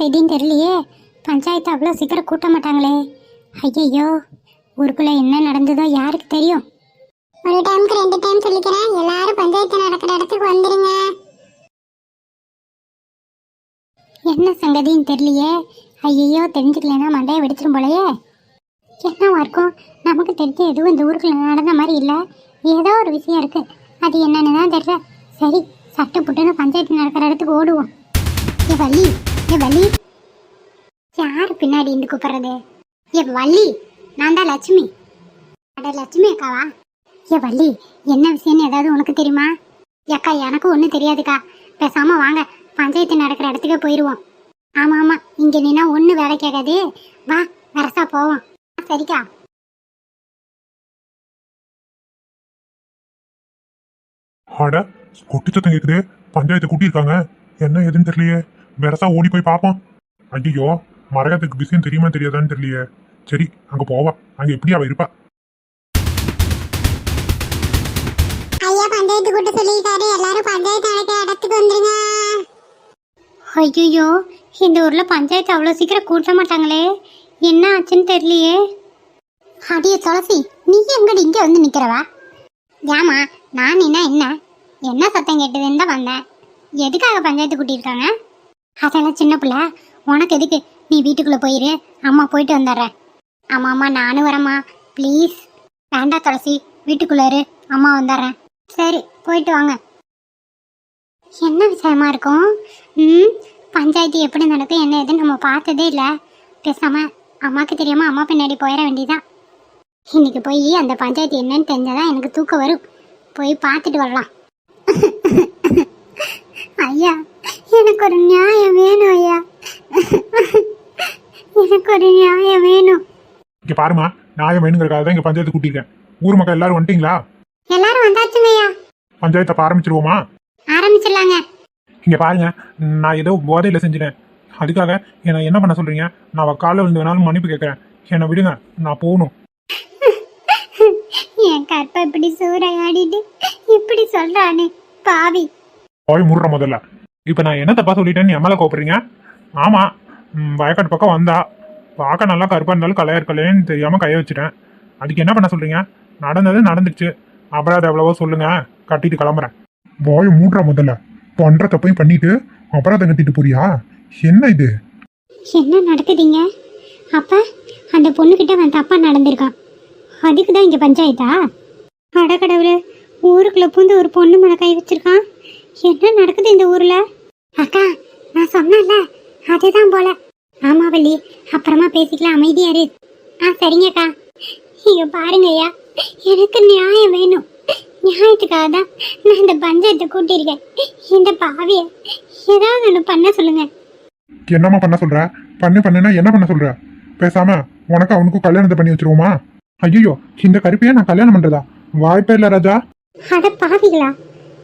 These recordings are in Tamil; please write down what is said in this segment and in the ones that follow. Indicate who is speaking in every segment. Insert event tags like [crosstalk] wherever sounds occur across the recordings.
Speaker 1: செய்தின்னு தெரியலையே. பஞ்சாயத்து அவ்வளோ சீக்கிரம் கூட்ட மாட்டாங்களே. ஐயையோ ஊருக்குள்ள என்ன நடந்ததோ யாருக்கு தெரியும்?
Speaker 2: ஒரு டைம்க்கு ரெண்டு டைம் சொல்லிக்கிறேன். எல்லாரும் பஞ்சாயத்து நடக்கிற இடத்துக்கு வந்துருங்க.
Speaker 1: என்ன சங்கதின்னு தெரியலையே. ஐயையோ தெரிஞ்சுக்கலன்னா மண்டையை வெடிச்சிரும் போலயே. என்னவா இருக்கும்? நமக்கு தெரிஞ்ச எதுவும் இந்த ஊருக்குள்ள நடந்த மாதிரி இல்லை. ஏதோ ஒரு விஷயம் இருக்கு. அது என்னன்னு தான் தெரியல. சரி சட்டு புட்டுன்னு பஞ்சாயத்து நடக்கிற இடத்துக்கு ஓடுவோம். வள்ளி ஏ வள்ளி. யார் பின்னாடி இருந்து கூப்பிடுறது? ஏ வள்ளி. நான் தான் லட்சுமி. அட லட்சுமி அக்காவா ஏ வள்ளி என்ன விஷயம்னு ஏதாவது உனக்கு தெரியுமா? அக்கா எனக்கு ஒன்றும் தெரியாதுக்கா. பேசாம வாங்க. பஞ்சாயத்து நடக்கிற இடத்துக்கே போயிடுவோம் ஆமா ஆமா. இங்கே நின்னா ஒன்றும் வேலை கேட்காது. வா வரசா போவோம். சரிக்கா.
Speaker 3: அட கொட்டி சத்தம் கேட்குது பஞ்சாயத்து கூட்டியிருக்காங்க. என்ன எதுன்னு தெரியலையே. வெரசா ஓடி போய் பார்ப்போம் ஐயோ மரகத்துக்கு விஷயம் தெரியுமா தெரியாதான்னு தெரியலையே. சரி அங்க போவா. அங்க எப்படி அவ இருப்பா?
Speaker 2: ஐயா பஞ்சாயத்து கூட்ட எல்லாரும் பஞ்சாயத்து நடக்கிற இடத்துக்கு வந்துருங்க.
Speaker 1: ஐயோ இந்த ஊர்ல பஞ்சாயத்து அவ்வளோ சீக்கிரம் கூட்ட மாட்டாங்களே. என்ன ஆச்சுன்னு தெரியலையே. அடிய துளசி நீ எங்கடி இங்க வந்து நிக்கிறவா? ஏமா நான் என்ன என்ன? என்ன சத்தம் கேட்டதுன்னு தான் வந்தேன். எதுக்காக பஞ்சாயத்து கூட்டியிருக்காங்க? அதெல்லாம் சின்ன பிள்ளை உனக்கு எதுக்கு? நீ வீட்டுக்குள்ள போயிரு அம்மா போயிட்டு வந்துடுறேன் அம்மா அம்மா நானும் வரேம்மா. ப்ளீஸ் வேண்டாம் துளசி வீட்டுக்குள்ள இரு அம்மா வந்துடுறேன் சரி போயிட்டு வாங்க. என்ன விஷயமா இருக்கும்? ம் பஞ்சாயத்து எப்படி நடக்கும் என்ன ஏதுன்னு நம்ம பார்த்ததே இல்லை. பேசாம அம்மாவுக்கு தெரியாம அம்மா பின்னாடி போயிட வேண்டியதான் இன்னைக்கு போய் அந்த பஞ்சாயத்து என்னன்னு தெரிஞ்சாதான் எனக்கு தூக்கம் வரும். போய் பார்த்துட்டு வரலாம். [laughs] ஐயா எனக்கு ஒரு நியாயம் வேணும் ஐயா. எனக்கு ஒரு நியாயம் வேணும்.
Speaker 3: இங்க பாருமா நியாயம் வேணுங்கிறக்காக தான் இங்க பஞ்சாயத்து கூட்டியிருக்கேன். ஊர் மக்கள் எல்லாரும் வந்துட்டீங்களா?
Speaker 1: எல்லாரும் வந்தாச்சுங்க ஐயா.
Speaker 3: பஞ்சாயத்தை அப்ப ஆரம்பிச்சிருவோமா?
Speaker 1: ஆரம்பிச்சிடலாங்க.
Speaker 3: இங்க பாருங்க நான் ஏதோ போதையில செஞ்சுட்டேன். அதுக்காக என்னை என்ன பண்ண சொல்றீங்க? நான் காலைல விழுந்து வேணாலும் மன்னிப்பு கேட்கறேன். என்னை விடுங்க நான் போகணும்.
Speaker 1: என் கற்பை இப்படி சூறையாடிட்டு இப்படி சொல்றானே பாவி.
Speaker 3: போய் முடுற முதல்ல. இப்போ நான் என்ன தப்பா சொல்லிட்டேன்னு என் மேல ஆமாம் வயக்காட்டு பக்கம் வந்தா. பார்க்க நல்லா கருப்பாக இருந்தாலும் கலையா இருக்கலையேன்னு தெரியாமல் கைய வச்சுட்டேன். அதுக்கு என்ன பண்ண சொல்கிறீங்க நடந்தது நடந்துச்சு அபராதம் எவ்வளவோ சொல்லுங்கள் கட்டிட்டு கிளம்புறேன். போய் மூடுற முதல்ல. பண்ணுற தப்பையும் பண்ணிட்டு அபராதம் கட்டிட்டு போறியா? என்ன இது?
Speaker 1: என்ன நடக்குதுங்க? அப்ப அந்த பொண்ணுகிட்ட அவன் தப்பா நடந்திருக்கான். அதுக்கு தான் இங்க பஞ்சாயத்தா? அடக்கடவுளே ஊருக்குள்ள பூந்து ஒரு பொண்ணு மேல கை வச்சிருக்கான். என்ன நடக்குது இந்த ஊர்ல? அக்கா நான் சொன்னேன்ல அதுதான் போல. ஆமா வள்ளி. அப்புறமா பேசிக்கலாம் அமைதியா இரு. ஆ சரிங்கக்கா இங்க ஐயா. எனக்கு நியாயம் வேணும். நியாயத்துக்காக தான் நான் இந்த பஞ்சாயத்தை கூட்டியிருக்கேன். இந்த பாவிய ஏதாவது ஒன்று பண்ண சொல்லுங்க.
Speaker 3: என்னம்மா பண்ண சொல்ற? பண்ணு பண்ணுனா என்ன பண்ண சொல்ற? பேசாம உனக்கு அவனுக்கும் கல்யாணத்தை பண்ணி வச்சிருவோமா? ஐயோ இந்த கருப்பையா நான் கல்யாணம் பண்றதா? வாய்ப்பே இல்ல ராஜா.
Speaker 1: அட பாவிகளா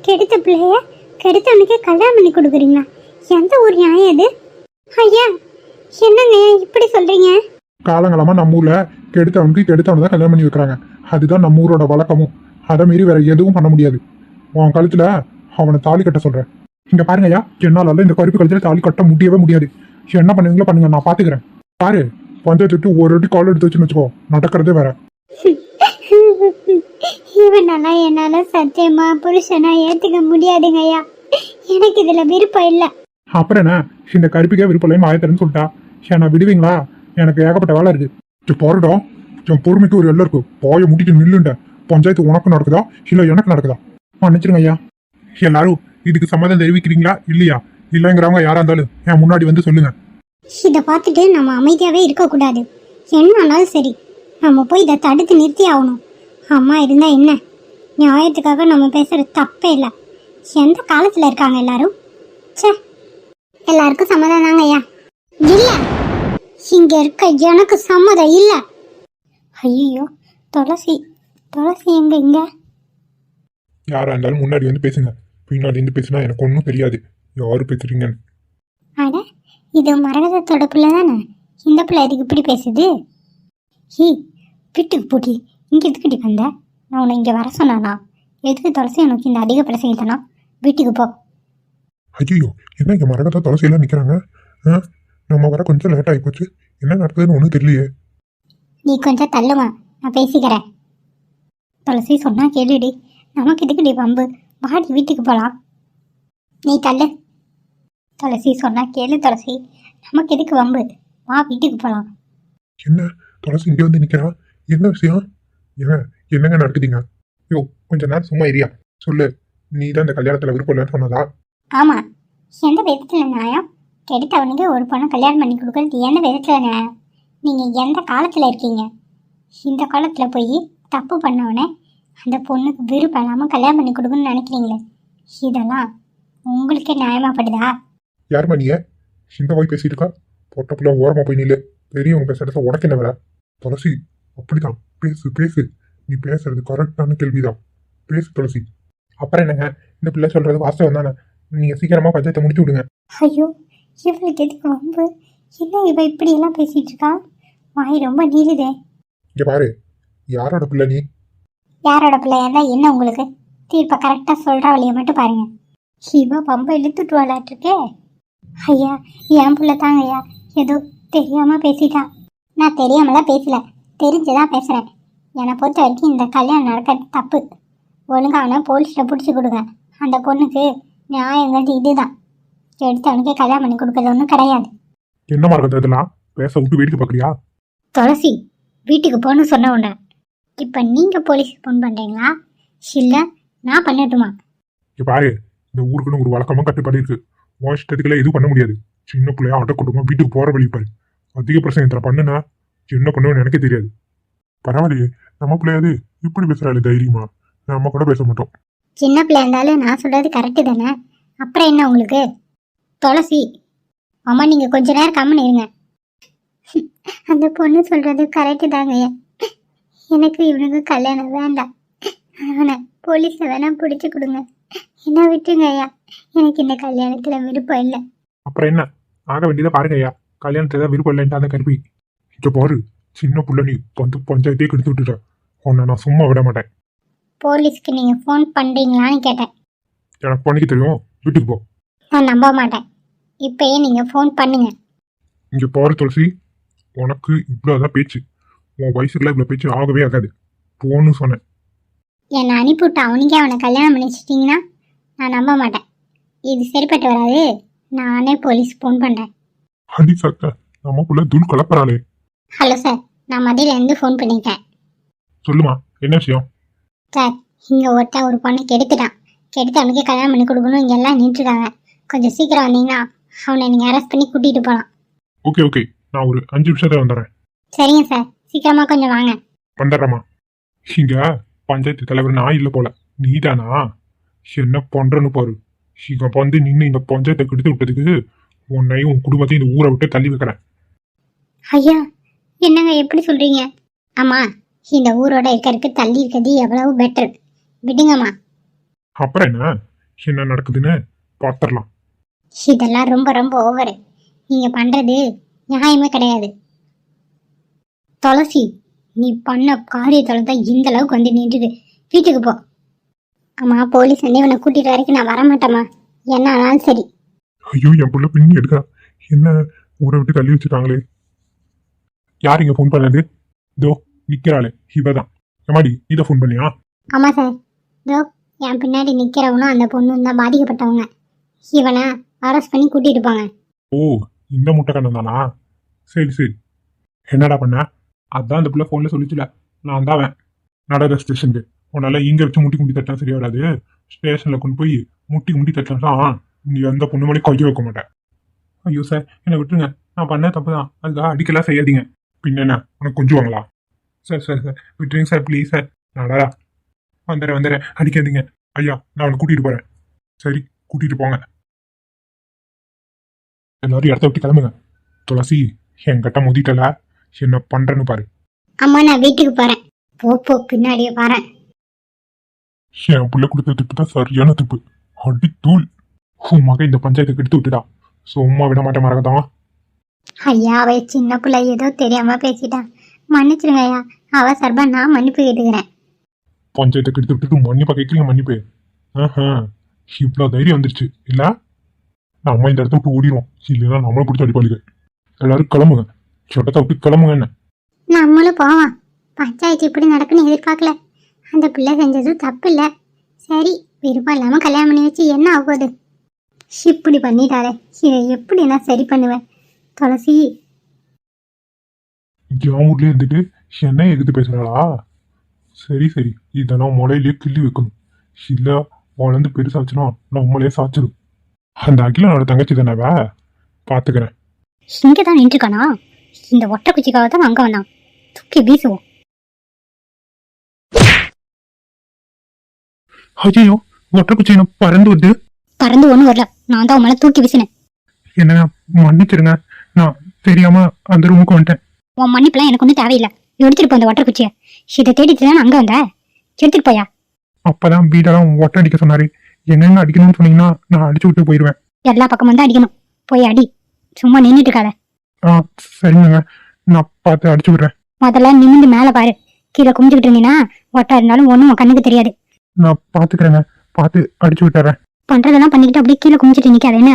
Speaker 1: கெடுத்த பிள்ளைய கெடுத்தவனுக்கே கல்யாணம் பண்ணி கொடுக்குறீங்களா? எந்த ஒரு நியாயம் இது? ஐயா என்னங்க இப்படி சொல்றீங்க?
Speaker 3: காலங்காலமா நம்ம ஊர்ல கெடுத்தவனுக்கு கெடுத்தவனை தான் கல்யாணம் பண்ணி வைக்கிறாங்க. அதுதான் நம்ம ஊரோட வழக்கமும். அதை மீறி வேற எதுவும் பண்ண முடியாது. உன் கழுத்துல அவனை தாலி கட்ட சொல்றேன். இங்க பாருங்க ஐயா என்னால இந்த கருப்பு கழுத்துல தாலி கட்ட முடியவே முடியாது. என்ன பண்ணுவீங்களோ பண்ணுங்க நான் பாத்துக்கிறேன். பாரு பஞ்சாயத்து விட்டு ஒரு அடி கால் எடுத்து வச்சுன்னு வச்சுக்கோ. நடக்கிறதே வேற.
Speaker 1: இவனெல்லாம் என்னால சத்தியமா புருஷனா ஏத்துக்க முடியாதுங்க ஐயா. எனக்கு இதுல விருப்பம் இல்ல.
Speaker 3: அப்புறம் என்ன? இந்த கருப்பிக்கே விருப்பம் ஆயத்தரன்னு சொல்லிட்டா. என்ன விடுவீங்களா? எனக்கு ஏகப்பட்ட வேலை இருக்கு. சரி, போறட்டும் என் பொறுமைக்கு ஒரு எல்லை இருக்கு. போய முடிட்டு நில்லுண்ட பஞ்சாயத்து உனக்கு நடக்குதா? இல்ல எனக்கு நடக்குதா? மன்னிச்சிருங்க ஐயா. எல்லாரும் இதுக்கு சம்மதம் தெரிவிக்கிறீங்களா? இல்லையா? இல்லைங்கிறவங்க யாரா இருந்தாலும் என் முன்னாடி வந்து சொல்லுங்க.
Speaker 1: இதை பார்த்துட்டு நம்ம அமைதியாவே இருக்கக்கூடாது. என்ன ஆனாலும் சரி. நம்ம போய் இதை தடுத்து நிறுத்தி ஆகணும். அம்மா இருந்தா என்ன? நியாயத்துக்காக நம்ம பேசுறது தப்பே இல்லை. எந்த காலத்துல இருக்காங்க எல்லாரும்? ச்சே எல்லாருக்கும் சம்மதம் தாங்க ஐயா. இல்ல இங்க இருக்க எனக்கு சம்மதம் இல்ல. ஐயோ துளசி துளசி எங்க இங்க?
Speaker 3: யாரா இருந்தாலும் முன்னாடி வந்து பேசுங்க. பின்னாடி இருந்து பேசினா எனக்கு ஒன்றும் தெரியாது. யாரு பேசுறீங்கன்னு.
Speaker 1: அட இது மரகதத்தோட பிள்ளை தானே? இந்த பிள்ளை எதுக்கு இப்படி பேசுது? ஹீ வீட்டுக்கு போட்டி இங்கே எதுக்கிட்டி வந்த? நான் உன்னை இங்கே வர சொன்னானா? எதுக்கு துளசி உனக்கு இந்த அதிக பிரசங்கித்தனம் வீட்டுக்கு போ.
Speaker 3: ஐயோ என்ன இங்கே மரகதா துளசியெல்லாம் நிற்கிறாங்க ஆ? நம்ம வர கொஞ்சம் லேட் ஆகி போச்சு. என்ன நடக்குதுன்னு ஒன்றும் தெரியலையே.
Speaker 1: நீ கொஞ்சம் தள்ளுமா? நான் பேசிக்கிறேன். துளசி சொன்னா கேளுடி. நமக்கு எதுக்குடி வம்பு? வாடி வீட்டுக்கு போகலாம் நீ தள்ளு. துளசி சொன்னா கேளு துளசி. நமக்கு எதுக்கு வம்பு? வா வீட்டுக்கு போகலாம்
Speaker 3: என்ன? துளசி இங்கே வந்து நிற்கிறா என்ன விஷயம்? ஏங்க என்னங்க நடக்குதுங்க? ஐயோ கொஞ்ச நேரம் சும்மா இரியா சொல்லு நீ தான் இந்த கல்யாணத்தில் விருப்பம் இல்லைன்னு சொன்னதா?
Speaker 1: ஆமா. எந்த விதத்துல நியாயம்? கெடுத்தவனுக்கு ஒரு பொண்ணை கல்யாணம் பண்ணி கொடுக்கறது எந்த விதத்துல நியாயம்? நீங்க எந்த காலத்துல இருக்கீங்க? இந்த காலத்துல போய் தப்பு பண்ணவனே அந்த பொண்ணுக்கு விருப்பம் இல்லாம கல்யாணம் பண்ணி கொடுக்கணும்னு நினைக்கிறீங்களே இதெல்லாம் உங்களுக்கே நியாயமாப்படுதா
Speaker 3: யாரும்மா நீ இந்த போய் பேசிட்டு இருக்கா? பொட்ட புள்ள ஓரமா போய் நில்லு. பெரியவங்க பேசுறத உனக்கு என்ன வேலை? துளசி அப்படிதான் பேசு பேசு. நீ பேசுறது கரெக்டான கேள்விதான். பேசு துளசி. அப்புறம் என்னங்க? இந்த பிள்ளை சொல்றது வாஸ்தவம் தானே? நீங்க சீக்கிரமா பஞ்சாயத்தை முடிச்சு விடுங்க.
Speaker 1: ஐயோ இவளுக்கு எதுக்கு வம்பு? என்ன இவ இப்படி எல்லாம் பேசிட்டு இருக்கா? வாய் ரொம்ப நீளுதே.
Speaker 3: இங்க பாரு. யாரோட பிள்ளை நீ?
Speaker 1: யாரோட பிள்ளையா இருந்தா என்ன உங்களுக்கு? தீர்ப்பை கரெக்டா சொல்ற வழியை மட்டும் பாருங்க. இவ பம்ப இழுத்துட்டு விளாட்ருக்கே ஐயா என் புள்ள தாங்க ஐயா ஏதோ தெரியாம பேசிட்டா. நான் தெரியாமலாம் பேசல. தெரிஞ்சுதான் பேசுறேன். என்னை பொறுத்த வரைக்கும் இந்த கல்யாணம் நடக்கிறது தப்பு. ஒழுங்கா அவனை போலீஸ்ல பிடிச்சி கொடுங்க. அந்த பொண்ணுக்கு நியாயங்கிறது இதுதான். எடுத்தவனுக்கே கல்யாணம் பண்ணி கொடுக்கறது ஒன்றும் கிடையாது.
Speaker 3: என்ன மரகத இதெல்லாம் பேச விட்டு வேடிக்கை பார்க்கறியா
Speaker 1: துளசி வீட்டுக்கு போகணும்னு சொன்ன உடனே இப்போ நீங்கள் போலீஸ்க்கு ஃபோன் பண்ணுறீங்களா இல்லை நான் பண்ணட்டுமா?
Speaker 3: இங்க பாரு இந்த ஊருக்குன்னு ஒரு வழக்கமா கட்டுப்பாடு இருக்கு. உன் இஷ்டத்துக்குலாம் எதுவும் பண்ண முடியாது. சின்ன பிள்ளையா ஆட்டோ குடும்பம் வீட்டுக்கு போற வழி பாரு. அதிக பிரச்சனை இதில் பண்ணுனா? என்ன பண்ணுவேன்னு எனக்கு தெரியாது. பரவாயில்லையே நம்ம பிள்ளையாது இப்படி பேசுறாள் தைரியமா. நம்ம கூட பேச மாட்டோம்.
Speaker 1: சின்ன பிள்ளை இருந்தாலும் நான் சொல்கிறது கரெக்டு தானே? அப்புறம் என்ன உங்களுக்கு? துளசி அம்மா நீங்கள் கொஞ்ச நேரம் கம்மன் இருங்க. அந்த பொண்ணு சொல்கிறது கரெக்டு தாங்க எனக்கு இவனுக்கு கல்யாணம் வேண்டாம். அவனை போலீஸை வேணா பிடிச்சி கொடுங்க. என்ன விட்டுங்க ஐயா எனக்கு இந்த கல்யாணத்தில் விருப்பம் இல்லை.
Speaker 3: அப்புறம் என்ன? ஆக வேண்டியதை பாருங்க ஐயா கல்யாணத்தை தான் விருப்பம் இல்லைன்ட்டு அந்த கருப்பி. இங்க பாரு சின்ன புள்ள நீ வந்து பஞ்சாயத்தே கெடுத்து விட்டுட்ட. உன்னை நான் சும்மா விட மாட்டேன்.
Speaker 1: போலீஸ்க்கு நீங்கள் ஃபோன் பண்ணுறீங்களான்னு கேட்டேன்.
Speaker 3: எனக்கு பண்ணிக்க தெரியும். வீட்டுக்கு போ.
Speaker 1: நான் நம்ப மாட்டேன். இப்பயே நீங்கள் ஃபோன் பண்ணுங்க.
Speaker 3: இங்க பாரு துளசி உனக்கு இவ்வளோதான் பேச்சு. உன் வயசுக்குலாம் இவ்வளோ பேச்சு ஆகவே ஆகாது. போன்னு சொன்னேன்.
Speaker 1: என்னை அனுப்பிவிட்டு அவனுக்கே அவனை கல்யாணம் பண்ணி வச்சிட்டிங்கன்னா நான் நம்ப மாட்டேன். இது சரிப்பட்டு வராது. நானே போலீஸ் ஃபோன் பண்ணுறேன்
Speaker 3: அடி சத்த நமக்குள்ள துள் கலப்பறாளே.
Speaker 1: ஹலோ சார் நான் மதியிலேருந்து ஃபோன் பண்ணிட்டேன்.
Speaker 3: சொல்லுமா என்ன விஷயம்?
Speaker 1: சார் இங்கே ஒருத்தன் ஒரு பொண்ணை கெடுத்துட்டான். கெடுத்து அவனுக்கே கல்யாணம் பண்ணி கொடுக்கணும் இங்கே எல்லாம் நின்றுட்டாங்க. கொஞ்சம் சீக்கிரம் வந்தீங்கன்னா அவனை நீங்கள் அரெஸ்ட் பண்ணி கூட்டிகிட்டு போகலாம்
Speaker 3: ஓகே ஓகே. நான் ஒரு அஞ்சு நிமிஷத்துல வந்துடுறேன்.
Speaker 1: சரிங்க சார் சீக்கிரமாக கொஞ்சம் வாங்க.
Speaker 3: வந்துடுறேம்மா. இங்க பஞ்சாயத்து தலைவர் நான் இல்லை போல. நீதானா? என்ன பண்றேன்னு பாரு. இங்க வந்து நின்று இந்த பஞ்சாயத்தை கெடுத்து விட்டதுக்கு உன்னையும் உன் குடும்பத்தையும் இந்த ஊரை விட்டு தள்ளி வைக்கிறேன்.
Speaker 1: ஐயா என்னங்க எப்படி சொல்கிறீங்க ஆமாம் இந்த ஊரோட இருக்கிறதுக்கு தள்ளி இருக்கிறது எவ்வளவு பெட்டர் விடுங்கம்மா.
Speaker 3: அப்புறம் என்ன? என்ன நடக்குதுன்னு பார்த்துடலாம்
Speaker 1: இதெல்லாம் ரொம்ப ரொம்ப ஓவரு நீங்க பண்றது நியாயமே கிடையாது. துளசி நீ பண்ண காரியத்தோட தான் இந்த அளவுக்கு வந்து நின்றுது. வீட்டுக்கு போ. அம்மா போலீஸ் வந்து இவனை கூட்டிட்டு வரைக்கும் நான் வரமாட்டேம்மா. என்ன ஆனாலும் சரி.
Speaker 3: ஐயோ என் புள்ள பின்னி எடுக்கிறா என்ன ஊரை விட்டு தள்ளி வச்சுட்டாங்களே. யார் இங்க ஃபோன் பண்ணது? இதோ நிக்கிறாளே. இவதான். எம்மாடி இதை ஃபோன் பண்ணியா?
Speaker 1: ஆமா சார் இதோ என் பின்னாடி நிக்கிறவனும் அந்த பொண்ணும் தான் பாதிக்கப்பட்டவங்க. இவனை அரெஸ்ட் பண்ணி கூட்டிட்டு போங்க.
Speaker 3: ஓ இந்த முட்டைக்கண்ணன் தானா? சரி சரி. என்னடா பண்ண? அதான் அந்த பிள்ளை ஃபோனில் சொல்லிச்சுல. நான் தான் நடர ஸ்டேஷனுக்கு உன்னால இங்க வச்சு முட்டி முட்டி தட்டினா சரியா வராது. ஸ்டேஷன்ல கொண்டு போய் முட்டி முட்டி தட்டினா நீ எந்த பொண்ணு மேலே கைய வைக்க மாட்டேன் ஐயோ சார் என்னை விட்டுருங்க. நான் பண்ண தப்பு தான் அதுக்காக அடிக்கலாம் செய்யாதீங்க. பின்ன என்ன? உனக்கு கொஞ்சுவாங்களா சார் சார் சார் விட்டுருங்க சார் ப்ளீஸ் சார். நடரா வந்துடுறேன் வந்துடுறேன் அடிக்காதீங்க. ஐயா நான் அவனை கூட்டிட்டு போறேன். சரி கூட்டிட்டு போங்க. எல்லாரும் இடத்த விட்டு கிளம்புங்க. துளசி என்கிட்ட முதிட்டல. என்ன பண்றேன்னு பாரு.
Speaker 1: அம்மா நான் வீட்டுக்கு போறேன். போ போ பின்னாடியே வரேன்.
Speaker 3: என் புள்ள கொடுத்த திப்பு தான் சரியான திப்பு. அடி தூள். உன் மகன் இந்த பஞ்சாயத்துக்கு எடுத்து விட்டுடா. சும்மா விட மாட்டேன் மறக்கதான்
Speaker 1: ஐயா அவ சின்ன பிள்ளை ஏதோ தெரியாம பேசிட்டான் மன்னிச்சிருங்க ஐயா அவ சார்பா நான் மன்னிப்பு கேட்டுக்கிறேன்.
Speaker 3: பஞ்சாயத்துக்கு எடுத்து விட்டுட்டு மன்னிப்பா கேட்குறீங்க மன்னிப்பு. ஆஹா
Speaker 4: இவ்வளோ தைரியம் வந்துருச்சு. இல்ல? நம்ம இந்த இடத்த விட்டு ஓடிடுவோம் இல்லைன்னா நம்மளை பிடிச்சி அடிப்பாளுங்க. எல்லாரும் கிளம்புங்க. சொட்டத்தை விட்டு கிளம்புங்க என்ன?
Speaker 1: நம்மளும் போவோம். பஞ்சாயத்து இப்படி நடக்குன்னு எதிர்பார்க்கல. அந்த பிள்ளை செஞ்சதும் தப்பு இல்லை சரி விருப்பம் இல்லாமல் கல்யாணம் பண்ணி வச்சு என்ன ஆகுது இப்படி பண்ணிட்டாலே இதை எப்படி நான் சரி பண்ணுவேன்? துளசி
Speaker 4: ஊர்லயே இருந்துட்டு என்ன எகுத்து பேசுறாளா? சரி சரி. இதெல்லாம் முளையிலேயே கிள்ளி வைக்கணும். இல்ல வளர்ந்து பெருசாச்சுன்னா நம்மளே சாச்சிடும் அந்த அகிலனோட தங்கச்சி தானவ பாத்துக்கிறேன்.
Speaker 1: இங்கே தான் நின்றுக்கானா? இந்த ஒற்றை குச்சிக்காக தான் அங்கே வந்தான். தூக்கி வீசுவோம்.
Speaker 3: ஐயோ ஒற்றை குச்சி பறந்து வருது.
Speaker 1: பறந்து ஒன்றும் வரல. நான் தான் உன் மேலே தூக்கி வீசினேன்.
Speaker 3: என்னங்க மன்னிச்சிருங்க. நான் தெரியாம அந்த ரூமுக்கு வந்துட்டேன்.
Speaker 1: உன் மன்னிப்புலாம் எனக்கு ஒன்றும் தேவையில்லை. எடுத்துட்டு போ அந்த ஒற்றை குச்சியை. இதை தேடிட்டு தான் அங்கே வந்த? எடுத்துட்டு போயா?
Speaker 3: அப்பதான் வீடெல்லாம் ஒட்டை அடிக்க சொன்னாரு. எங்கெங்க அடிக்கணும்னு சொன்னீங்கன்னா நான் அடிச்சு விட்டு போயிடுவேன்.
Speaker 1: எல்லா பக்கமும் தான் அடிக்கணும். போய் அடி. சும்மா நின்றுட்டு இருக்காத.
Speaker 3: ஆ சரிங்க நான் பார்த்து அடிச்சு விடுறேன்.
Speaker 1: முதல்ல நிமிந்து மேலே பாரு. கீழே குமிஞ்சுக்கிட்டு இருந்தீங்கன்னா ஒட்டா இருந்தாலும் ஒன்றும் கண்ணுக்கு தெரியாது.
Speaker 3: நான் பார்த்துக்கிறேங்க. பார்த்து அடிச்சு விட்டுறேன்.
Speaker 1: பண்றதெல்லாம் பண்ணிக்கிட்டு அப்படியே கீழே குமிச்சிட்டு நிக்காத என்ன?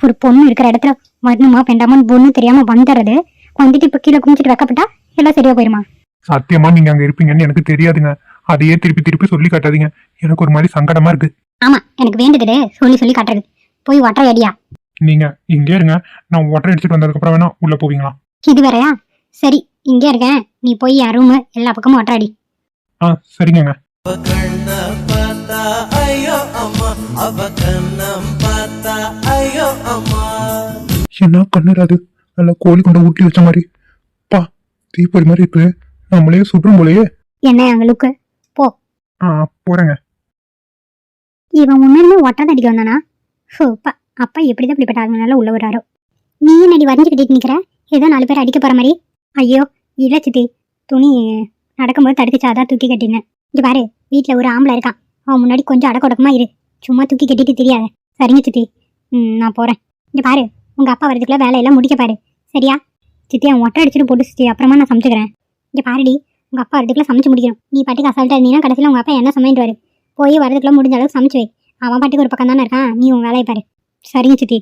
Speaker 1: ஒரு பொண்ணு இருக்கிற இடத்துல வரணுமா வேண்டாமான்னு பொண்ணு தெரியாம வந்துடுறது வந்துட்டு இப்ப கீழே குமிச்சிட்டு வைக்கப்பட்டா எல்லாம் சரியா போயிருமா?
Speaker 3: சத்தியமா நீங்க அங்க இருப்பீங்கன்னு எனக்கு தெரியாதுங்க. அதையே திருப்பி திருப்பி சொல்லி காட்டாதீங்க. எனக்கு ஒரு மாதிரி சங்கடமா இருக்கு.
Speaker 1: ஆமா எனக்கு வேண்டுதே சொல்லி சொல்லி காட்டுறது. போய் ஒற்றை அடியா
Speaker 3: நீங்க இங்கே இருங்க. நான் ஒட்டரை அடிச்சுட்டு வந்ததுக்கு அப்புறம் வேணா உள்ள போவீங்களா?
Speaker 1: இது வேறயா? சரி இங்கே இருக்கேன் நீ போய் என் ரூமு எல்லா பக்கமும் ஒற்றை அடி.
Speaker 3: ஆ சரிங்கங்க.
Speaker 5: அவ கண்ண பார்த்தா ஐயோ அம்மா. அவ கண்ணம் பார்த்தா ஐயோ அம்மா.
Speaker 3: என்ன கண்ணுறாது நல்லா கோழி கொண்டு ஊட்டி வச்ச மாதிரி. பா தீப்பொறி மாதிரி இருக்கு. நம்மளே சுற்றும் போலயே.
Speaker 1: என்ன அங்க லுக்கு?
Speaker 3: ஆ போறேங்க.
Speaker 1: இவன் உண்மையிலுமே ஒற்றை அடிக்க வந்தானா? அப்பா அப்பா எப்படிதான் இப்படிப்பட்ட உள்ள வராரோ? நீ என்னடி வரைஞ்சு கட்டிட்டு நிக்கிற? ஏதோ நாலு பேர் அடிக்க போற மாதிரி. ஐயோ இல்ல சித்தி. துணி நடக்கும்போது தடுத்துச்சு அதான் தூக்கி கட்டினேன். இங்க பாரு வீட்ல ஒரு ஆம்பளை இருக்கான். அவன் முன்னாடி கொஞ்சம் அடக்கொடக்கமா இரு. சும்மா தூக்கி கட்டிட்டு தெரியாத. சரிங்க சித்தி. ம் நான் போகிறேன் இங்கே பாரு உங்கள் அப்பா வரதுக்குள்ள வேலையெல்லாம் முடிக்க பாரு. சரியா? சித்தி அவன் ஒட்டை அடிச்சுட்டு போட்டு சித்தி அப்புறமா நான் சமைச்சுக்கிறேன். இங்கே பாருடி உங்கள் அப்பா வரதுக்குள்ளே சமைச்சு முடிக்கணும். நீ பாட்டுக்கு அசால்ட்டாக இருந்தீங்கன்னா கடைசியில் உங்கள் அப்பா என்ன சமைச்சிட்டு போய் வரதுக்குள்ளே முடிஞ்ச அளவுக்கு சமைச்சு வை. அவன் பாட்டுக்கு ஒரு பக்கம் தானே இருக்கான். நீ உன் வேலையை பாரு. சரிங்க சித்தி.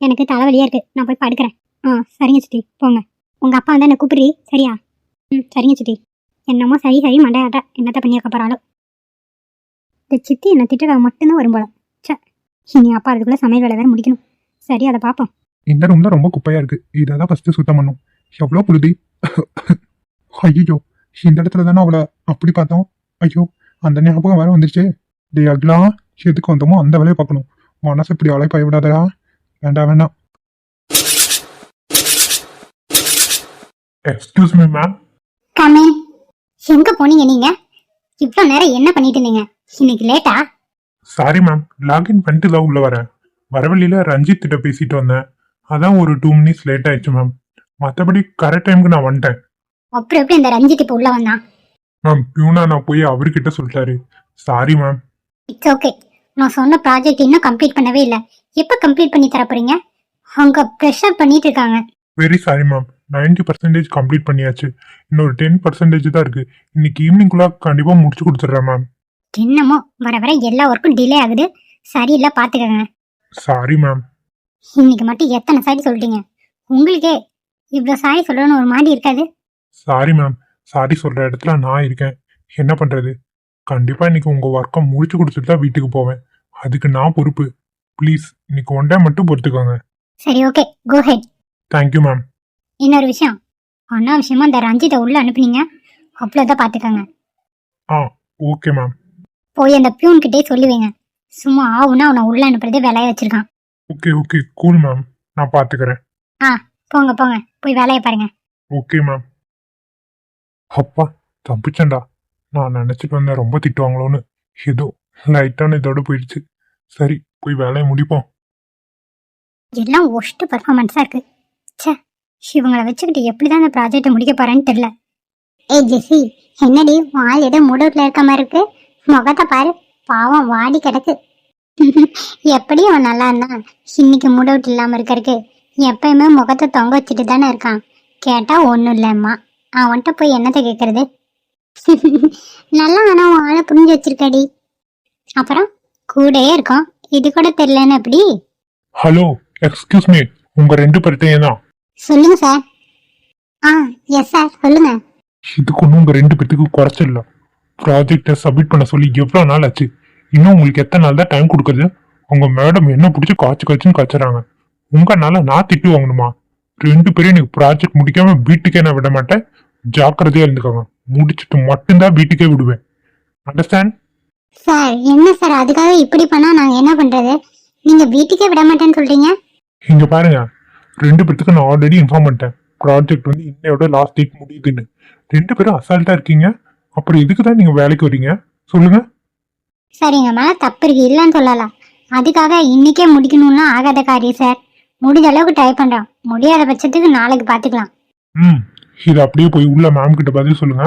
Speaker 1: எனக்கு தலைவலியாக இருக்குது நான் போய் படுக்கிறேன். ஆ சரிங்க சித்தி. போங்க. உங்கள் அப்பா வந்து என்ன கூப்பிடுறி. சரியா? ம் சரிங்க சித்தி. என்னமோ சரி சரி மண்டையாட்ட என்னத்த பண்ணியிருக்க போகிறாலும் இந்த சித்தி என்னை திட்டுறா. மட்டும்தான் வரும் போல. இனி அப்பா அதுக்குள்ள சமையல் வேலை வேற முடிக்கணும். சரி அதை பார்ப்போம்
Speaker 3: இந்த ரூம் தான் ரொம்ப குப்பையா இருக்கு. இதை தான் ஃபர்ஸ்ட் சுத்தம் பண்ணும். எவ்வளோ புழுதி. ஐயோ இந்த இடத்துல தானே அவளை அப்படி பார்த்தோம். ஐயோ அந்த ஞாபகம் வேற வந்துருச்சு. டே அகிலா எதுக்கு வந்தோமோ அந்த வேலையை பார்க்கணும். மனசு இப்படி அலை பயப்படாதடா வேண்டாம் வேண்டாம். எக்ஸ்கியூஸ் மீ மேம்
Speaker 1: கமே எங்க போனீங்க நீங்க? இவ்வளோ நேரம் என்ன பண்ணிட்டு இருந்தீங்க? இன்னைக்கு லேட்டா
Speaker 3: சாரி மேம் லாகின் பண்ணிட்டு தான் உள்ள வரேன். வரவழியில ரஞ்சித் கிட்ட பேசிட்டு வந்தேன். அதான் ஒரு டூ மினிட்ஸ் லேட் ஆயிடுச்சு மேம் மற்றபடி கரெக்ட் டைமுக்கு நான் வந்துட்டேன்.
Speaker 1: அப்புறம் எப்படி இந்த ரஞ்சித் இப்போ உள்ள வந்தான்?
Speaker 3: மேம் பியூனா நான் போய் அவர்கிட்ட சொல்லிட்டாரு. சாரி மேம்
Speaker 1: இட்ஸ் ஓகே நான் சொன்ன ப்ராஜெக்ட் இன்னும் கம்ப்ளீட் பண்ணவே இல்லை. எப்போ கம்ப்ளீட் பண்ணி தர போறீங்க? அவங்க ப்ரெஷர் பண்ணிட்டு இருக்காங்க.
Speaker 3: Very sorry ma'am 90% percentage complete பண்ணியாச்சு. இன்னொரு டென் பர்சன்டேஜ் தான் இருக்கு. இன்னைக்கு ஈவினிங்குள்ள கண்டிப்பா முடிச்சு கொடுத்துட்றேன் மேம்
Speaker 1: என்னமோ வர வர எல்லா ஒர்க்கும் டிலே ஆகுது. சரியில்லை பார்த்துக்கங்க.
Speaker 3: சாரி மேம்
Speaker 1: இன்னைக்கு மட்டும் எத்தனை சாரி சொல்லிட்டீங்க? உங்களுக்கே இவ்வளோ சாரி சொல்லணும்னு ஒரு மாதிரி இருக்காது.
Speaker 3: சாரி மேம் சாரி சொல்ற இடத்துல நான் இருக்கேன். என்ன பண்றது? கண்டிப்பா இன்னைக்கு உங்க ஒர்க்கை முடிச்சு கொடுத்துட்டு தான் வீட்டுக்கு போவேன். அதுக்கு நான் பொறுப்பு. ப்ளீஸ் இன்னைக்கு ஒன் டே மட்டும் பொறுத்துக்கோங்க.
Speaker 1: சரி okay go ahead
Speaker 3: thank you ma'am
Speaker 1: இன்னொரு விஷயம். அண்ணா விஷயமா இந்த ரஞ்சித்தை உள்ள அனுப்புனீங்க. அவ்வளோதான் பார்த்துக்கங்க.
Speaker 3: ஆ ஓகே மேம்
Speaker 1: போய் அந்த பியூன் கிட்டே சொல்லுவீங்க. சும்மா ஆவுன்னா அவனை உள்ள அனுப்புறதே வேலையை வச்சிருக்கான்.
Speaker 3: ஓகே ஓகே கூல் மேம் நான் பார்த்துக்கிறேன்
Speaker 1: போங்க போங்க. போய் வேலையை பாருங்க.
Speaker 3: ஓகே மேம் அப்பா தப்பிச்சேன்டா. நான் நினச்சிட்டு வந்தேன் ரொம்ப திட்டுவாங்களோன்னு. ஏதோ லைட்டான இதோட போயிடுச்சு. சரி போய் வேலையை முடிப்போம்.
Speaker 1: எல்லாம் ஒஸ்ட் பர்ஃபார்மன்ஸாக இருக்கு. ச்சே இவங்களை வச்சுக்கிட்டு எப்படி தான் இந்த ப்ராஜெக்டை முடிக்க போறேன்னு தெரியல. ஏய் ஜெசி என்னடி உன் ஆள் ஏதோ மூடவுட்ல இருக்க மாதிரி இருக்கு? முகத்தை பாரு. பாவம் வாடி கிடக்கு. [laughs] எப்படி அவன் நல்லா இருந்தான். இன்னைக்கு மூடவுட் இல்லாமல் இருக்கறக்கு எப்பயுமே முகத்தை தொங்க வச்சுட்டு தானே இருக்கான். கேட்டா ஒன்றும் இல்லைம்மா. அவன்கிட்ட போய் என்னத்தை கேட்கறது [laughs] நல்லா ஆனால் உன் ஆளை புரிஞ்சு வச்சிருக்கடி. அப்புறம் கூடயே இருக்கோம். இது கூட தெரியலன்னு எப்படி?
Speaker 3: ஹலோ எக்ஸ்கியூஸ் மீ உங்க ரெண்டு பேர்ட்டையும் தான்?
Speaker 1: சொல்லுங்க சார். ஆ எஸ் சார் சொல்லுங்க.
Speaker 3: இதுக்கு ஒன்றும் உங்க ரெண்டு பேர்த்துக்கு குறைச்சிடல ப்ராஜெக்டை சப்மிட் பண்ண சொல்லி எவ்வளோ நாள் ஆச்சு? இன்னும் உங்களுக்கு எத்தனை நாள் தான் டைம் கொடுக்குறது உங்க மேடம் என்ன பிடிச்சி காய்ச்சி காய்ச்சின்னு காய்ச்சறாங்க. உங்கனால நான் திட்டு வாங்கணுமா? ரெண்டு பேரும் எனக்கு ப்ராஜெக்ட் முடிக்காம வீட்டுக்கே நான் விட மாட்டேன். ஜாக்கிரதையா இருந்துக்கோங்க. முடிச்சுட்டு மட்டும்தான் வீட்டுக்கே விடுவேன். அண்டர்ஸ்டாண்ட்
Speaker 1: சார் என்ன சார் அதுக்காக இப்படி பண்ணா நாங்க என்ன பண்றது? நீங்க வீட்டுக்கே விட மாட்டேன்னு சொல்றீங்க?
Speaker 3: இங்க பாருங்க. ரெண்டு பேர்த்துக்கு நான் ஆல்ரெடி இன்ஃபார்ம் பண்ணிட்டேன். ப்ராஜெக்ட் வந்து இன்னையோட லாஸ்ட் டேட் முடியுதுன்னு. ரெண்டு பேரும் அசால்ட்டா இருக்கீங்க. அப்புறம் எதுக்கு தான் நீங்க வேலைக்கு வரீங்க? சொல்லுங்க.
Speaker 1: சார் எங்க மேல தப்பு இருக்கு. இல்லைன்னு சொல்லலாம். அதுக்காக இன்னைக்கே முடிக்கணும்னா ஆகாத காரியம் சார் முடிஞ்ச அளவுக்கு ட்ரை பண்றோம். முடியாத பட்சத்துக்கு நாளைக்கு பாத்துக்கலாம்.
Speaker 3: ம். இது அப்படியே போய் உள்ள மேம் கிட்ட பதில் சொல்லுங்க.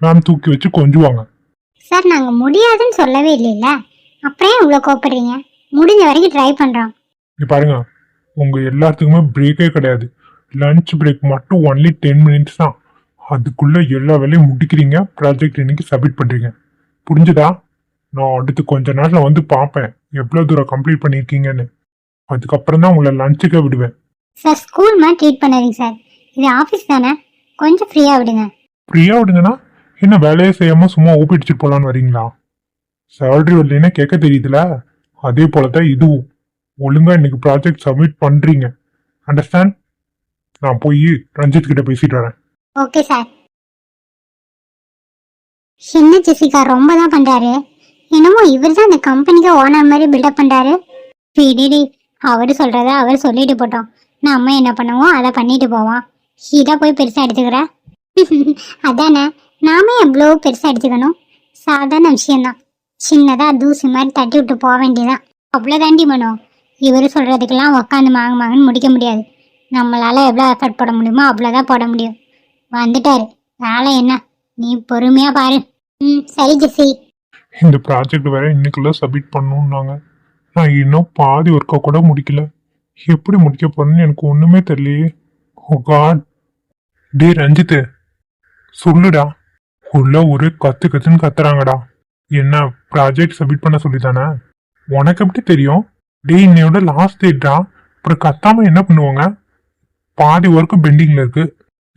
Speaker 3: மேம் தூக்கி வச்சு கொஞ்சுவாங்க.
Speaker 1: சார் நாங்க முடியாதுன்னு சொல்லவே இல்லைல்ல. அப்புறம் ஏன் இவ்வளோ கோப்படுறீங்க முடிஞ்ச வரைக்கும் ட்ரை பண்றோம்.
Speaker 3: இங்க பாருங்க. உங்க எல்லாத்துக்குமே பிரேக்கே கிடையாது. லஞ்ச் பிரேக் மட்டும் ஒன்லி டென் மினிட்ஸ் தான். அதுக்குள்ள எல்லா வேலையும் முடிக்கிறீங்க. ப்ராஜெக்ட் இன்னைக்கு சப்மிட் பண்றீங்க. புரிஞ்சுதா? நான் அடுத்து கொஞ்ச நாள்ல வந்து பார்ப்பேன். எவ்வளவு தூரம் கம்ப்ளீட் பண்ணியிருக்கீங்கன்னு. அதுக்கப்புறம் தான் உங்களை லஞ்சுக்கே விடுவேன்.
Speaker 1: சார் ஸ்கூல் மாதிரி ட்ரீட் பண்ணாதீங்க சார் இது ஆஃபீஸ் தானே? கொஞ்சம் ஃப்ரீயா விடுங்க.
Speaker 3: ஃப்ரீயா விடுங்கன்னா என்ன வேலையே செய்யாம சும்மா ஓப்பி அடிச்சுட்டு போலான்னு வரீங்களா? சேலரி வரலைன்னா கேட்க தெரியுதுல? அதே போல தான் இதுவும். ஒழுங்கா இன்னைக்கு ப்ராஜெக்ட் சப்மிட் பண்றீங்க. அண்டர்ஸ்டாண்ட் நான் போய் ரஞ்சித் கிட்ட பேசிட்டு வரேன்.
Speaker 1: Okay sir. என்ன ஜெசிகா ரொம்ப தான் பண்றாரு. என்னமோ இவர் தான் இந்த கம்பெனிக்கு ஓனர் மாதிரி பில்டப் பண்றாரு. பிடிடி அவர் சொல்றத அவர் சொல்லிட்டு போட்டோம். நம்ம என்ன பண்ணுவோம்? அதை பண்ணிட்டு போவோம். இதை போய் பெருசா எடுத்துக்கிற? [laughs] அதானே நாம எவ்வளோ பெருசா எடுத்துக்கணும்? சாதாரண விஷயம்தான். சின்னதா தூசி மாதிரி தட்டி விட்டு போக வேண்டியதான் அவ்வளோதாண்டி மனோ. இவர் சொல்றதுக்கெல்லாம் உக்காந்து மாங்க மாங்கன்னு முடிக்க முடியாது. நம்மளால எவ்வளோ எஃபர்ட் போட முடியுமோ அவ்வளோதான் போட முடியும். வந்துட்டாரு. வேலை என்ன? நீ பொறுமையா பாரு. ம் சரி ஜெசி
Speaker 3: இந்த ப்ராஜெக்ட் வேற இன்னைக்குள்ள சப்மிட் பண்ணணும்னாங்க நான் இன்னும் பாதி ஒர்க்கை கூட முடிக்கல. எப்படி முடிக்க போறேன்னு எனக்கு ஒண்ணுமே தெரியலையே. ஓ காட் டே ரஞ்சித்து. சொல்லுடா. உள்ள ஒரு கத்து கத்துன்னு கத்துறாங்கடா. என்ன ப்ராஜெக்ட் சப்மிட் பண்ண சொல்லிதானே? உனக்கு எப்படி தெரியும்? டே இன்னையோட லாஸ்ட் டேட்டா அப்புறம் கத்தாம என்ன பண்ணுவாங்க? பாதி ஒர்க்கு பெண்டிங்ல இருக்கு.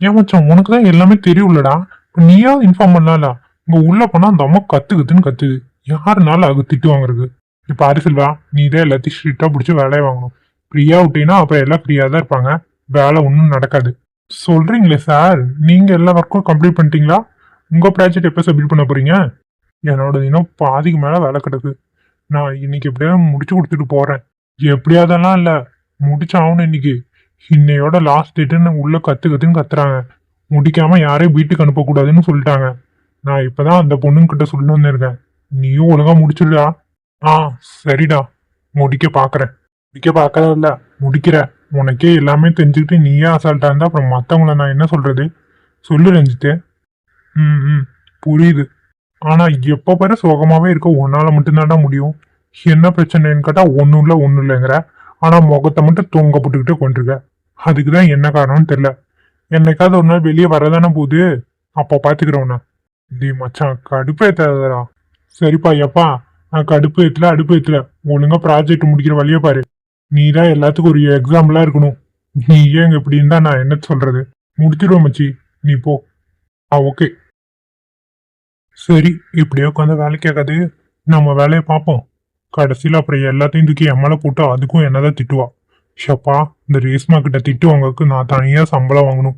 Speaker 3: ஏன் மச்சான் உனக்கு தான் எல்லாமே தெரியும்லடா. இப்போ நீயா இன்ஃபார்ம் பண்ணலாம்ல. இங்கே உள்ளே போனால் அந்த அம்மா கற்றுக்குதுன்னு கத்துன்னு கத்துது அது திட்டு வாங்குறது? இப்போ அரிசல்வா நீ இதே எல்லாத்தையும் ஸ்ட்ரிக்டாக பிடிச்சி வேலையை வாங்கணும். ஃப்ரீயாக விட்டீங்கன்னா அப்புறம் எல்லாம் ஃப்ரீயாக தான் இருப்பாங்க. வேலை ஒன்றும் நடக்காது. சொல்கிறீங்களே சார் நீங்கள் எல்லா ஒர்க்கும் கம்ப்ளீட் பண்ணிட்டீங்களா? உங்கள் ப்ராஜெக்ட் எப்போ சப்மிட் பண்ண போகிறீங்க என்னோட இன்னும் பாதிக்கு மேலே வேலை கிடக்கு. நான் இன்னைக்கு எப்படியாவது முடிச்சு கொடுத்துட்டு போகிறேன் எப்படியாதெல்லாம் இல்லை முடிச்சாகணும் இன்னைக்கு. இன்னையோட லாஸ்ட் டேட்டுன்னு உள்ள கத்து கத்துன்னு கத்துறாங்க. முடிக்காம யாரையும் வீட்டுக்கு அனுப்பக்கூடாதுன்னு சொல்லிட்டாங்க. நான் இப்பதான் அந்த பொண்ணுங்கிட்ட சொல்லி வந்திருக்கேன். நீயும் ஒழுங்கா முடிச்சிடுடா ஆ சரிடா. முடிக்க பாக்குறேன். முடிக்க பார்க்கறத இல்ல முடிக்கிற. உனக்கே எல்லாமே தெரிஞ்சுக்கிட்டு நீயே அசால்ட்டா இருந்தா அப்புறம் மத்தவங்கள நான் என்ன சொல்றது? சொல்லு ரஞ்சித்து. ம் ம் புரியுது. ஆனா எப்ப பாரு சோகமாவே இருக்க உன்னால மட்டும்தான்டா முடியும். என்ன பிரச்சனைன்னு கேட்டா ஒன்னும் இல்ல ஒன்னும் இல்லைங்கிற. ஆனா முகத்தை மட்டும் தொங்க போட்டுக்கிட்டே கொண்டிருக்க அதுக்கு தான் என்ன காரணம்னு தெரில என்னைக்காவது ஒரு நாள் வெளியே வரதானே போகுது. அப்போ பார்த்துக்கிறோண்ணா டே மச்சான் கடுப்பு ஏத்தாதடா. சரிப்பா எப்பா நான் கடுப்பு ஏற்றல அடுப்பு ஏற்றல ஒழுங்காக ப்ராஜெக்ட் முடிக்கிற வழியை பாரு. நீ தான் எல்லாத்துக்கும் ஒரு எக்ஸாம்பிளாக இருக்கணும். நீ ஏன் இப்படி இருந்தா நான் என்ன சொல்கிறது முடிச்சிடுவோம் மச்சி. நீ போ. ஆ ஓகே சரி இப்படியே உட்காந்து வேலை கேட்காது. நம்ம வேலையை பார்ப்போம். கடைசியில் அப்புறம் எல்லாத்தையும் தூக்கி எம்மலை போட்டு அதுக்கும் என்னதான் திட்டுவா. ஷப்பா இந்த ரேஸ்மா கிட்ட திட்டு நான் தனியாக சம்பளம் வாங்கணும்.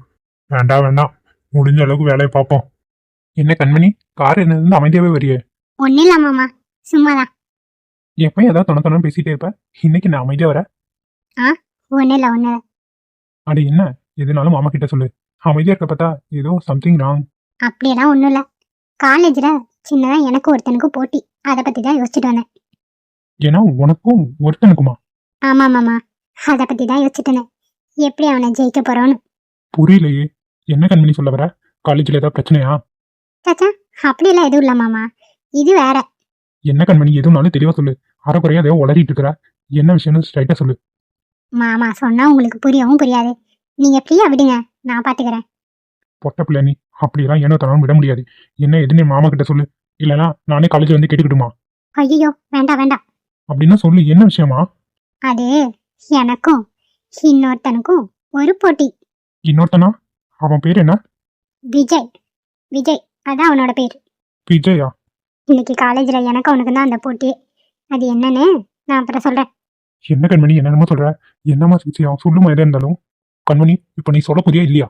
Speaker 3: வேண்டாம் வேண்டாம் முடிஞ்ச அளவுக்கு வேலையை பார்ப்போம். என்ன கண்மணி கார் என்ன அமைதியாவே வரியே?
Speaker 1: ஒன்றும் இல்லை மாமா. சும்மாதான்.
Speaker 3: எப்போ ஏதாவது தொண தொண பேசிட்டே இருப்ப? இன்னைக்கு நான் அமைதியா வர?
Speaker 1: ஒன்றும் இல்லை ஒன்றும் இல்லை.
Speaker 3: அட என்ன? எதுனாலும் மாமா கிட்ட சொல்லு. அமைதியா இருக்க பார்த்தா ஏதோ சம்திங் ராங்
Speaker 1: அப்படியெல்லாம் ஒன்றும் இல்லை. காலேஜில் சின்னதாக எனக்கு ஒருத்தனுக்கு போட்டி. அதை பற்றி தான் யோசிச்சுட்டு வந்தேன்.
Speaker 3: ஏன்னா உனக்கும் ஒருத்தனுக்குமா?
Speaker 1: ஆமாம் மாமா. அதை பற்றி தான் யோசிச்சுட்டு இருந்தேன். எப்படி அவனை ஜெயிக்க போகிறோன்னு
Speaker 3: புரியலையே. என்ன கண்மணி சொல்ல வர? காலேஜ்ல ஏதாவது பிரச்சனையா?
Speaker 1: சாச்சா அப்படியெல்லாம் எதுவும் இல்லை மாமா. இது வேற.
Speaker 3: என்ன கண்மணி எதுனாலும் தெளிவா சொல்லு. அறக்குறையா ஏதோ உளறிட்டு இருக்கிற. என்ன விஷயம்னு ஸ்ட்ரைட்டா சொல்லு.
Speaker 1: மாமா சொன்னால் உங்களுக்கு புரியவும் புரியாது. நீங்கள் ஃப்ரீயாக விடுங்க. நான் பார்த்துக்கிறேன்
Speaker 3: பொட்ட பிள்ளை நீ. அப்படியெல்லாம் ஏனோ தனாலும் விட முடியாது. என்ன எதுன்னு மாமா கிட்ட சொல்லு. இல்லைன்னா நானே காலேஜ் வந்து கேட்டுக்கிட்டுமா?
Speaker 1: ஐயோ வேண்டாம் வேண்டாம்.
Speaker 3: அப்படின்னா சொல்லு. என்ன விஷயமா?
Speaker 1: அது எனக்கும் இன்னொருத்தனுக்கும் ஒரு போட்டி.
Speaker 3: இன்னொருத்தனா? அவன் பேர் என்ன?
Speaker 1: விஜய். விஜய் அதான் அவனோட பேர்.
Speaker 3: விஜயா?
Speaker 1: இன்னைக்கு காலேஜில் எனக்கு அவனுக்கு தான் அந்த போட்டி. அது என்னன்னு நான் அப்புறம் சொல்கிறேன்
Speaker 3: என்ன கண்மணி என்னென்னமோ சொல்ற? என்னமா விஷயம் சொல்லுமா எதா இருந்தாலும். கண்மணி இப்ப நீ சொல்ல புரியா இல்லையா?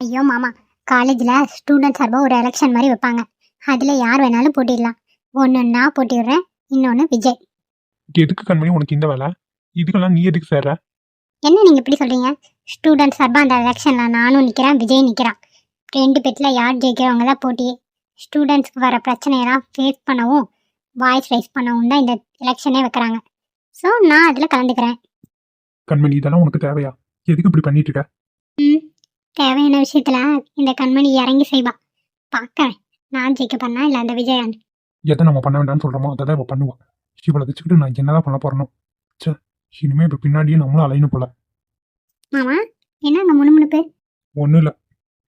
Speaker 1: ஐயோ மாமா காலேஜில் ஸ்டூடெண்ட் சார்பாக ஒரு எலெக்ஷன் மாதிரி வைப்பாங்க. அதில் யார் வேணாலும் போட்டிடலாம். ஒன்று நான் போட்டிடுறேன் இன்னொன்று விஜய்.
Speaker 3: எதுக்கு கண்மணி உனக்கு இந்த வேலை? இதுக்கெல்லாம் நீ எதுக்கு சேர்ற?
Speaker 1: என்ன நீங்கள் இப்படி சொல்கிறீங்க ஸ்டூடெண்ட் சார்பாக அந்த எலெக்ஷனில் நானும் நிற்கிறேன் விஜய் நிற்கிறான் ரெண்டு பேட்டில் யார் ஜெயிக்கிறவங்க தான் போட்டி ஸ்டூடெண்ட்ஸ்க்கு வர பிரச்சனையெல்லாம் ஃபேஸ் பண்ணவும் வாய்ஸ் ரைஸ் பண்ணவும் தான் இந்த எலெக்ஷனே வைக்கிறாங்க. ஸோ நான் அதில் கலந்துக்கிறேன்.
Speaker 3: கண்மணி இதெல்லாம் உனக்கு தேவையா? எதுக்கு இப்படி பண்ணிட்டு இருக்க
Speaker 1: ம் தேவையான விஷயத்தில் இந்த கண்மணி இறங்கி செய்வா. பார்க்கறேன் நான் ஜெயிக்க பண்ணா இல்லை அந்த விஜயான்?
Speaker 3: எதை நம்ம பண்ண வேண்டாம்னு சொல்றோமோ அதை தான் இவ பண்ணுவா. இவளை வச்சுக்கிட்டு நான் என்னதான் பண்ண போறணும் ச்சே. இனிமே இப்ப பின்னாடியே நம்மளும் அலையணும் போல.
Speaker 1: மாமா என்ன அங்கே முணுமுணுப்பு?
Speaker 3: ஒன்றும் இல்லை.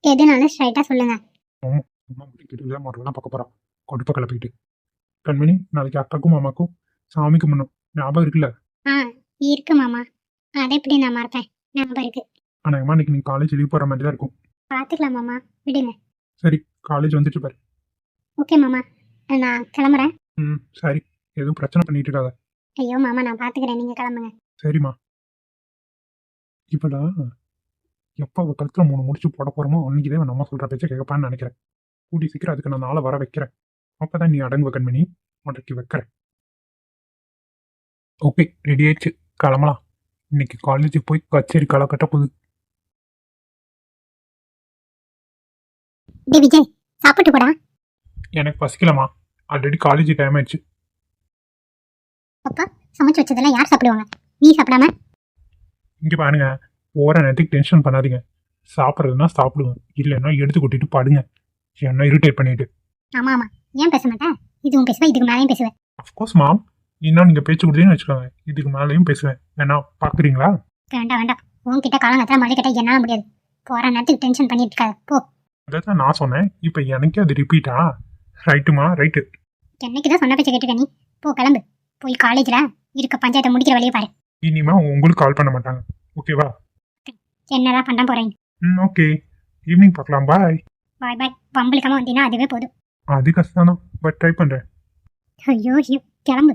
Speaker 1: எதுனாலும் ஸ்ட்ரைட்டாக சொல்லுங்கள்
Speaker 3: அம்மா முடிக்கிட்டு இதான் மறுபடியும் பார்க்க போறான் கொடுப்ப கிளப்பிக்கிட்டு. கண்மணி நாளைக்கு அக்காக்கும் மாமாக்கும் சாமி கும்பிடணும் ஞாபகம் இருக்குல்ல?
Speaker 1: ஆ இருக்கு மாமா. அதை எப்படி நான் மறப்பேன். ஞாபகம் இருக்கு.
Speaker 3: அநேகமா இன்னைக்கு நீ காலேஜ் லீவ் போற மாதிரி தான் இருக்கும்.
Speaker 1: பார்த்துக்கலாம் மாமா. விடுங்க.
Speaker 3: சரி காலேஜ் வந்துட்டு பாரு.
Speaker 1: ஓகே மாமா. நான் கிளம்புறேன்.
Speaker 3: ம் சரி. எதுவும் பிரச்சனை பண்ணிட்டு இருக்காத.
Speaker 1: ஐயோ மாமா நான் பார்த்துக்கிறேன் நீங்கள் கிளம்புங்க.
Speaker 3: சரிம்மா. இப்படா எப்போ அவள் கழுத்தில் மூணு முடிச்சு போட போகிறோமோ அன்னைக்கு தான் நம்ம சொல்கிற பேச்சை கேட்கப்பான்னு நினைக்கிறேன். கூடி சீக்கிரம் அதுக்கு நான் நாளை வர வைக்கிறேன். அப்போ தான் நீ அடங்கு கண்மணி உனக்கு வைக்கிறேன். ஓகே ரெடி ஆயிடுச்சு. கிளம்பலாம். இன்னைக்கு காலேஜுக்கு போய் கச்சேரி களை கட்ட போகுது.
Speaker 1: விஜய் சாப்பிட்டு போடா.
Speaker 3: எனக்கு பசிக்கலம்மா. ஆல்ரெடி காலேஜ் டைம் ஆயிடுச்சு.
Speaker 1: அப்பா சமைச்சு வச்சதெல்லாம் யார் சாப்பிடுவாங்க? நீ சாப்பிடாம?
Speaker 3: இங்கே பாருங்க ஓர நேரத்துக்கு டென்ஷன் பண்ணாதீங்க. சாப்பிட்றதுனா சாப்பிடுவேன் இல்லைன்னா எடுத்து கொட்டிட்டு படுங்க. என்ன இரிட்டேட் பண்ணிட்டு.
Speaker 1: ஆமா ஆமா. ஏன் பேச மாட்டேன் இதுவும் பேசுவேன் இதுக்கு மேலேயும் பேசுவேன்
Speaker 3: அஃப்கோர்ஸ் மாம் இன்னும் நீங்கள் பேச்சு கொடுத்தீங்கன்னு வச்சுக்கோங்க. இதுக்கு மேலேயும் பேசுவேன் ஏன்னா பார்க்குறீங்களா
Speaker 1: வேண்டாம் வேண்டாம். உன்கிட்ட காலங்கத்தில் மழை கிட்ட என்னால் முடியாது. போகிற நேரத்துக்கு டென்ஷன் பண்ணிட்டு இருக்காது. போ.
Speaker 3: அதை தான் நான் சொன்னேன். இப்போ எனக்கே அது ரிப்பீட்டா ரைட்டுமா ரைட்டு
Speaker 1: என்னைக்கு தான் சொன்ன பேச்ச கேட்டுக்க நீ? போ கிளம்பு. போய் காலேஜில் இருக்க பஞ்சாயத்தை முடிக்கிற வழியை பாரு.
Speaker 3: இனிமே உங்களுக்கு கால் பண்ண மாட்டாங்க. ஓகேவா
Speaker 1: என்னதான் பண்ண போறேன்?
Speaker 3: ம் ஓகே ஈவினிங் பார்க்கலாம் பாய்
Speaker 1: பாய் பாய் பம்பளிக்காம வந்தீங்கன்னா அதுவே போதும்.
Speaker 3: அது கஷ்டம் பட் ட்ரை பண்ணுறேன்
Speaker 1: ஐயோ ஐயோ கிளம்பு.